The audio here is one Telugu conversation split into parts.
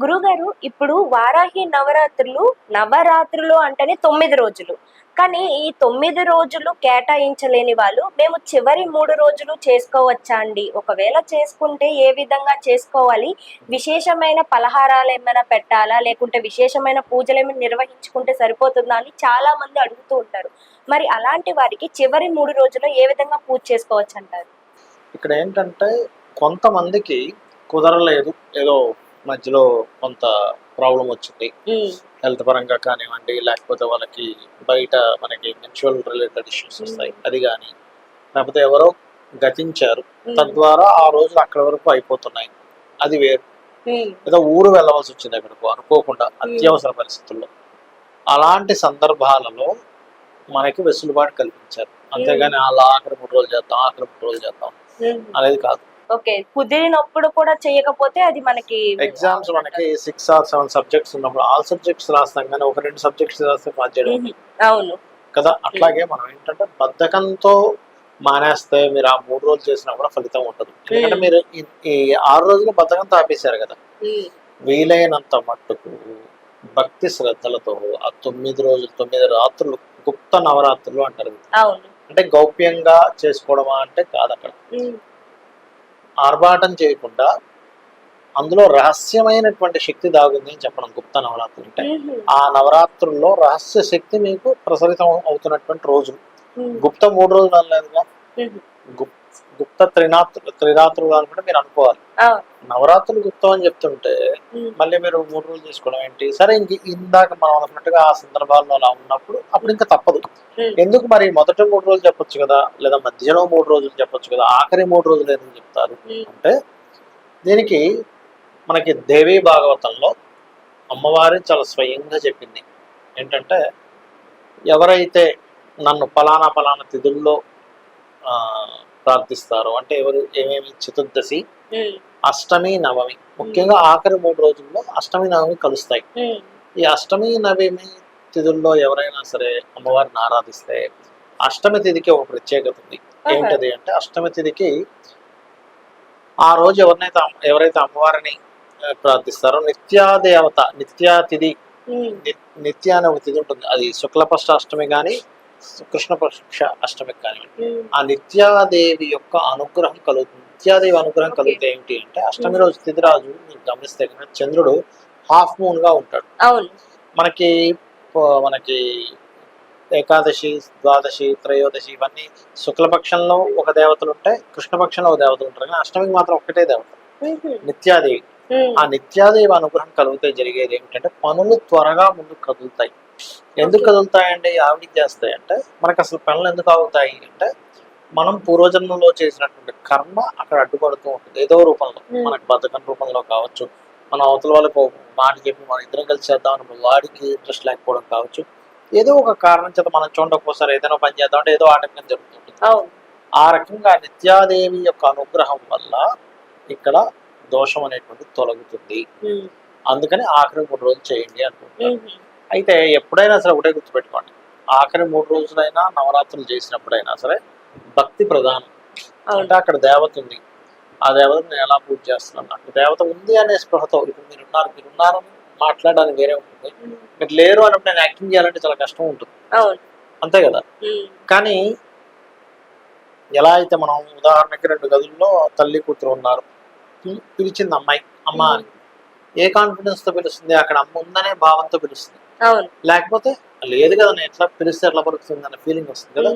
గురుగారు ఇప్పుడు వారాహి నవరాత్రులు నవరాత్రులు అంటేనే తొమ్మిది రోజులు. కానీ ఈ తొమ్మిది రోజులు కేటాయించలేని వాళ్ళు మేము చివరి మూడు రోజులు చేసుకోవచ్చా అండి? ఒకవేళ చేసుకుంటే ఏ విధంగా చేసుకోవాలి? విశేషమైన పలహారాలు ఏమైనా పెట్టాలా? లేకుంటే విశేషమైన పూజలు ఏమైనా నిర్వహించుకుంటే సరిపోతుందా అని చాలా మంది అడుగుతూ ఉంటారు. మరి అలాంటి వారికి చివరి మూడు రోజులు ఏ విధంగా పూజ చేసుకోవచ్చు అంటారు? ఇక్కడ ఏంటంటే కొంతమందికి కుదరలేదు. ఏదో మధ్యలో కొంత ప్రాబ్లం వచ్చింది. హెల్త్ పరంగా కానివ్వండి లేకపోతే వాళ్ళకి బయట మనకి మెన్షువల్ రిలేటెడ్ ఇష్యూస్ వస్తాయి. అది కానీ లేకపోతే ఎవరో గతించారు. తద్వారా ఆ రోజులు అక్కడ వరకు అయిపోతున్నాయి. అది వేరు. ఏదో ఊరు వెళ్ళవలసి వచ్చింది అక్కడికి అనుకోకుండా అత్యవసర పరిస్థితుల్లో. అలాంటి సందర్భాలలో మనకి వెసులుబాటు కల్పించారు. అంతేగాని అలా ఆఖరి మూడు రోజులు చేద్దాం ఆఖరి మూడు రోజులు చేద్దాం అనేది కాదు. ఓకే కుదిరినప్పుడు కూడా చేయకపోతే అది మనకి ఎగ్జామ్స్ మనకి సిక్స్ ఆర్ సెవెన్ సబ్జెక్ట్స్ ఉన్నప్పుడు ఆల్ సబ్జెక్ట్స్ రాస్తాం కానీ ఒక రెండు సబ్జెక్ట్స్ రాస్తే పాస్ చేయడం. అవును. కదా? అట్లాగే మనం ఏంటంటే బద్ధకంతో మానేస్తే మీరు ఆ మూడు రోజులు చేసినా కూడా ఫలితం ఉండదు. ఎందుకంటే మీరు ఈ- ఆరు రోజులు బద్ధకంతో ఆపేశారు కదా? వీలైనంత మట్టుకు భక్తి శ్రద్ధలతో ఆ తొమ్మిది రోజులు తొమ్మిది రాత్రులు గుప్త నవరాత్రులు అంటారు. అంటే గౌప్యంగా చేసుకోవడమా అంటే కాదు అక్కడ. ఆర్భాటం చేయకుండా అందులో రహస్యమైనటువంటి శక్తి దాగుంది అని చెప్పడం గుప్త నవరాత్రులు అంటే. ఆ నవరాత్రుల్లో రహస్య శక్తి మీకు ప్రసరితం అవుతున్నటువంటి మ్మ్. గుప్త మూడు రోజులు అనలేదుగా మ్మ్. గుప్- గుప్త త్రినాత్రు త్రిరాత్రులు అనుకుంటే మీరు అనుకోవాలి. నవరాత్రులు గుప్తం అని చెప్తుంటే. మళ్ళీ మీరు మూడు రోజులు చేసుకోవడం ఏంటి సరే ఇంక ఇందాక మనం అనుకున్నట్టుగా ఆ సందర్భాల్లో అలా ఉన్నప్పుడు అప్పుడు ఇంకా తప్పదు. ఎందుకు మరి మొదటి మూడు రోజులు చెప్పొచ్చు కదా లేదా మధ్యలో మూడు రోజులు చెప్పొచ్చు కదా ఆఖరి మూడు రోజులు ఎందుకు చెప్తారు. అంటే దీనికి మనకి దేవీ భాగవతంలో అమ్మవారి చాలా స్వయంగా చెప్పింది ఏంటంటే ఎవరైతే నన్ను ఫలానా ఫలానా తిథుల్లో ప్రార్థిస్తారో. అంటే ఎవరు ఏమేమి చతుర్దశి. అష్టమి నవమి. ముఖ్యంగా ఆఖరి మూడు రోజుల్లో అష్టమి నవమి కలుస్తాయి. ఈ అష్టమి నవమి తిథుల్లో ఎవరైనా సరే అమ్మవారిని ఆరాధిస్తే అష్టమి తిథికి ఒక ప్రత్యేకత ఉంది. ఏంటది అంటే అష్టమి తిథికి ఆ రోజు ఎవరినైతే ఎవరైతే అమ్మవారిని ప్రార్థిస్తారో నిత్యాదేవత నిత్యాతిథి. నిత్య అనే ఒక తిథి ఉంటుంది. అది శుక్లపక్ష అష్టమి కానీ కృష్ణపక్ష అష్టమి మ్మ్. ఆ నిత్యాదేవి యొక్క అనుగ్రహం కలుగుతుంది నిత్యాదేవి అనుగ్రహం. కలిగితే ఏంటి అంటే అష్టమి రోజు తిథి రాజు మీరు గమనిస్తే కనుక చంద్రుడు హాఫ్ మూన్గా ఉంటాడు అవును మనకి మనకి ఏకాదశి ద్వాదశి త్రయోదశి ఇవన్నీ శుక్లపక్షంలో ఒక దేవతలు ఉంటాయి కృష్ణపక్షంలో ఒక దేవతలు ఉంటారు కానీ అష్టమికి మాత్రం ఒకటే దేవత. నిత్యాదేవి. ఆ నిత్యాదేవి అనుగ్రహం కలిగితే జరిగేది ఏమిటంటే పనులు త్వరగా ముందుకు కదులుతాయి ఎందుకు కదులుతాయండి ఆవిడ చేస్తాయి అంటే మనకు అసలు పనులు ఎందుకు అవుతాయి అంటే మనం పూర్వజన్మలో చేసినటువంటి కర్మ అక్కడ అడ్డుపడుతూ ఉంటుంది. ఏదో రూపంలో. Hmm. మనకు బద్ధకం రూపంలో కావచ్చు మన అవతల వాళ్ళకి మాట చెప్పి మనం ఇద్దరం కలిసి చేద్దామని వాడికి ఇంట్రెస్ట్ లేకపోవడం కావచ్చు ఏదో ఒక కారణం చేత మనం చూడకపోసారి ఏదైనా పని చేద్దాం అంటే ఏదో ఆటంకం జరుగుతుంది అవును. ఆ రకంగా నిత్యాదేవి యొక్క అనుగ్రహం వల్ల ఇక్కడ దోషం అనేటువంటి తొలగుతుంది. మ్మ్. అందుకని ఆఖరి మూడు రోజులు చేయండి అనుకుంటారు మ్మ్. అయితే ఎప్పుడైనా సరే ఒకటే గుర్తుపెట్టుకోండి. ఆఖరి మూడు రోజులైనా నవరాత్రులు చేసినప్పుడైనా సరే భక్తి ప్రధానం. అంటే అక్కడ దేవత ఉంది. ఆ దేవతను నేను ఎలా పూజ చేస్తున్నాను? నాకు దేవత ఉంది అనే స్పృహతో ఇప్పుడు మీరు ఉన్నారు మీరు ఉన్నారని మాట్లాడడానికి వేరే ఉంటుంది. మీరు లేరు అన్నప్పుడు నేను యాక్టింగ్ చేయాలంటే చాలా కష్టం ఉంటుంది. అంతే కదా. కానీ ఎలా అయితే మనం ఉదాహరణకి రెండు గదుల్లో తల్లి కూతురు ఉన్నారు. పిలిచింది అమ్మాయి అమ్మ అని. ఏ కాన్ఫిడెన్స్తో పిలుస్తుంది? అక్కడ అమ్మ ఉందనే భావంతో పిలుస్తుంది. లేకపోతే లేదు కదా నేను ఎట్లా పిలిస్తే ఎట్లా పలుకుతుంది అనే ఫీలింగ్ వస్తుంది కదా.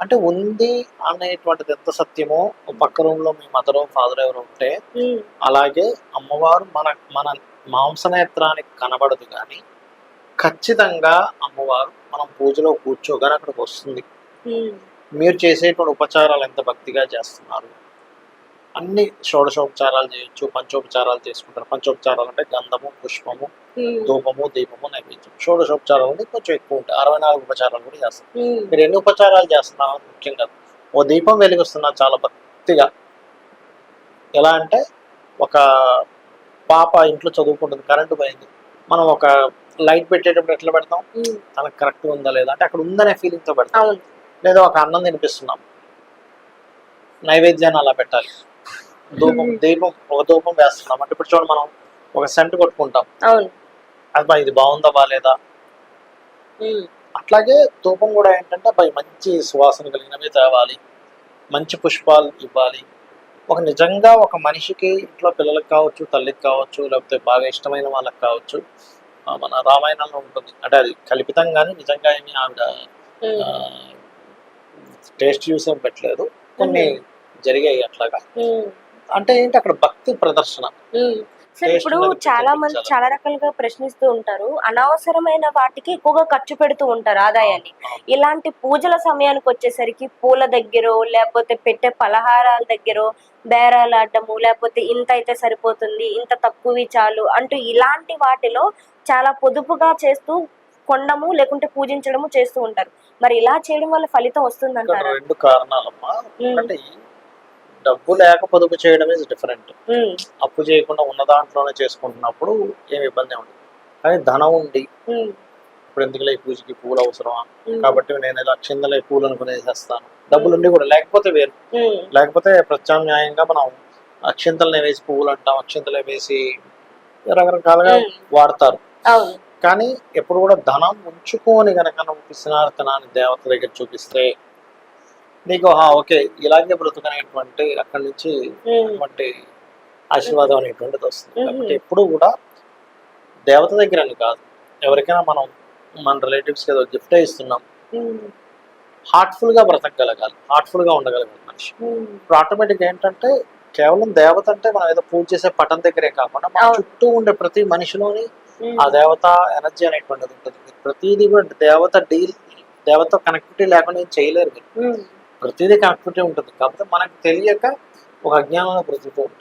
అంటే ఉంది అనేటువంటిది ఎంత సత్యమో పక్క రూమ్లో మీ మదర్ ఫాదర్ ఎవరు ఉంటే. అలాగే అమ్మవారు మన మన మాంసనేత్రానికి కనబడదు కానీ ఖచ్చితంగా అమ్మవారు మనం పూజలో కూర్చోగానే అక్కడికి వస్తుంది. మీరు చేసేటువంటి ఉపచారాలు ఎంత భక్తిగా చేస్తున్నారు అన్ని షోడశోపచారాలు చేయొచ్చు పంచోపచారాలు చేసుకుంటారు. పంచోపచారాలు అంటే గంధము పుష్పము. ధూపము దీపము నైవేద్యం. షోడశోపచారాలు అంటే కొంచెం ఎక్కువ ఉంటాయి. అరవై నాలుగు ఉపచారాలు కూడా చేస్తారు. మీరు ఎన్ని ఉపచారాలు చేస్తున్నారు? ముఖ్యంగా ఓ దీపం వెలిగిస్తున్నా చాలా భక్తిగా. ఎలా అంటే ఒక పాప ఇంట్లో చదువుకుంటుంది కరెంటు పోయింది. మనం ఒక లైట్ పెట్టేటప్పుడు ఎట్లా పెడతాం. తనకు కరెక్ట్ ఉందా లేదా? అంటే అక్కడ ఉందనే ఫీలింగ్తో పెడతాం. లేదా ఒక అన్నం తినిపిస్తున్నాం. నైవేద్యాన్ని అలా పెట్టాలి. ధూపం దీపం ఒక ధూపం వేస్తున్నాం. అంటే ఇప్పుడు చూడండి మనం ఒక సెంట్ కొట్టుకుంటాం. అవును. అబ్బా ఇది బాగుందా బాగాలేదా అట్లాగే ధూపం కూడా ఏంటంటే అబ్బాయి మంచి సువాసన కలిగినవి తేవాలి. మంచి పుష్పాలు ఇవ్వాలి. ఒక నిజంగా ఒక మనిషికి ఇంట్లో పిల్లలకు కావచ్చు తల్లికి కావచ్చు లేకపోతే బాగా ఇష్టమైన వాళ్ళకి కావచ్చు మన రామాయణంలో ఉంటుంది. అంటే అది కల్పితం కానీ నిజంగా ఏమి ఆవిడ టేస్ట్ చూసి పెట్టలేదు. కొన్ని జరిగాయి అట్లాగా. అంటే ఏంటి అక్కడ భక్తి ప్రదర్శన. సరే ఇప్పుడు చాలా మంది. చాలా రకాలుగా ప్రశ్నిస్తూ ఉంటారు. అనవసరమైన వాటికి ఎక్కువగా ఖర్చు పెడుతూ ఉంటారు ఆదాయాన్ని. ఇలాంటి పూజల సమయానికి వచ్చేసరికి పూల దగ్గర లేకపోతే పెట్టే పలహారాల దగ్గర బేరాలు ఆడటము లేకపోతే ఇంత అయితే సరిపోతుంది ఇంత తక్కువ చాలు అంటూ ఇలాంటి వాటిలో చాలా పొదుపుగా చేస్తూ కొండము లేకుంటే పూజించడము చేస్తూ ఉంటారు. మరి ఇలా చేయడం వల్ల ఫలితం వస్తుందంటారా? రెండు కారణాలమ్మా. డబ్బు లేక పొదుపు చేయడం ఇస్ డిఫరెంట్ అప్పు చేయకుండా ఉన్న దాంట్లోనే చేసుకుంటున్నప్పుడు ఏమి ఇబ్బంది ఉండదు. కానీ ధనం ఉండి ఇప్పుడు ఎందుకులే ఈ పూజకి పూలు అవసరమా? కాబట్టి నేను ఇలా కిందలే పూలు అనుకునేసేస్తాను. డబ్బులు ఉండి కూడా లేకపోతే వేరు. లేకపోతే ప్రత్యామ్నాయంగా మనం అక్షింతలనే వేసి పువ్వులు అంటాం అక్షింతలే వేసి రకరకాలుగా వాడతారు. కానీ ఎప్పుడు కూడా ధనం ఉంచుకొని గనక నువ్వు పిసినార్తనాన్ని దేవత దగ్గర చూపిస్తే నీకు "ఆహా, ఓకే ఇలాగే బ్రతుకనేటువంటి అక్కడి నుంచి అటువంటి ఆశీర్వాదం అనేటువంటిది వస్తుంది. కాబట్టి ఎప్పుడు కూడా దేవత దగ్గర అని కాదు. ఎవరికైనా మనం మన రిలేటివ్స్కి ఏదో గిఫ్ట్ ఇస్తున్నాం. హార్ట్ఫుల్గా బ్రతకగలగాలి. హార్ట్ఫుల్గా ఉండగలగాలి మనిషి. ఇప్పుడు ఆటోమేటిక్ ఏంటంటే కేవలం దేవత అంటే మనం ఏదో పూజ చేసే పటం దగ్గరే కాకుండా మన. చుట్టూ ఉండే ప్రతి మనిషిలోని ఆ దేవత ఎనర్జీ అనేటువంటిది ఉంటుంది. ప్రతిదీ కూడా దేవత డీల్ దేవత కనెక్టివిటీ లేకుండా ఏం చేయలేరు మీరు. ప్రతిదీ కనెక్టివిటీ ఉంటుంది. కాకపోతే మనకు తెలియక ఒక అజ్ఞానంలో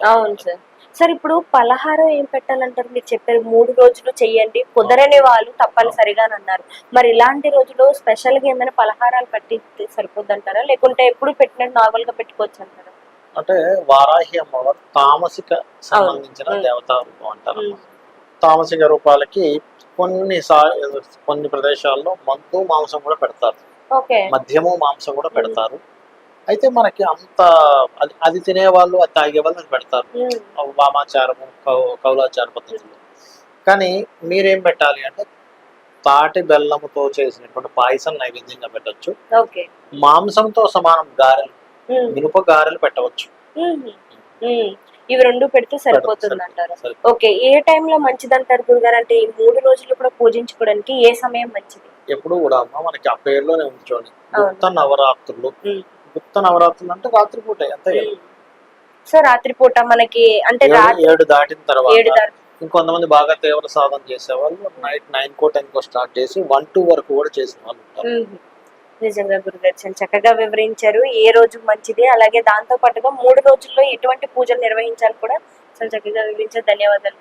అవును సార్. సార్ ఇప్పుడు పలహారం ఏం పెట్టాలంటారు? మీరు చెప్పారు మూడు రోజులు చెయ్యండి కుదరని వాళ్ళు తప్పనిసరిగా అని అన్నారు. మరి ఇలాంటి రోజులు స్పెషల్గా ఏమైనా పలహారాలు పెట్టి సరిపోద్ది అంటారా లేకుంటే ఎప్పుడు పెట్టినట్టు నార్మల్గా పెట్టుకోవచ్చు అంటారా? అంటే వారాహి అమ్మవారు తామసిక సంబంధించిన. దేవతా రూపం అంటారు తామసిక రూపాలకి కొన్ని కొన్ని ప్రదేశాల్లో మందు మాంసం కూడా పెడతారు. మద్యము మాంసం కూడా పెడతారు. అయితే మనకి అంత అది అది తినేవాళ్ళు అది తాగే వాళ్ళు అది పెడతారు. వామాచారము కౌలాచార పద్ధతులు. కానీ మీరేం పెట్టాలి అంటే తాటి బెల్లముతో చేసినటువంటి పాయసం నైవేద్యంగా పెట్టొచ్చు. ఓకే. మాంసంతో సమానం గారెలు. మినుప గారెలు పెట్టవచ్చు. ఇవి రెండు పెడితే సరిపోతుంది అంటారు. ఓకే. ఏ టైంలో మంచిది అంటారు గురుగారు? అంటే ఈ మూడు రోజులు కూడా పూజించుకోవడానికి ఏ సమయం మంచిది? ఎప్పుడు కూడా అమ్మ మనకి ఆ పేరులోనే అవును. గుప్త నవరాత్రులు. గుప్త నవరాత్రులు అంటే రాత్రిపూట కదా సో రాత్రిపూట మనకి అంటే ఏడు- దాటిన తర్వాత ఇంకొంతమంది బాగా తీవ్ర సాధన చేసేవాళ్ళు. నైట్ నైన్ కో టెన్ కో స్టార్ట్ చేసి వన్ టూ వరకు కూడా చేసిన వాళ్ళు ఉంటారు. నిజంగా గురుగారు చాలా చక్కగా వివరించారు. ఏ రోజు మంచిది? అలాగే దాంతో పాటుగా మూడు రోజుల్లో ఎటువంటి పూజలు నిర్వహించాలి కూడా చాలా చక్కగా వివరించారు. ధన్యవాదాలు.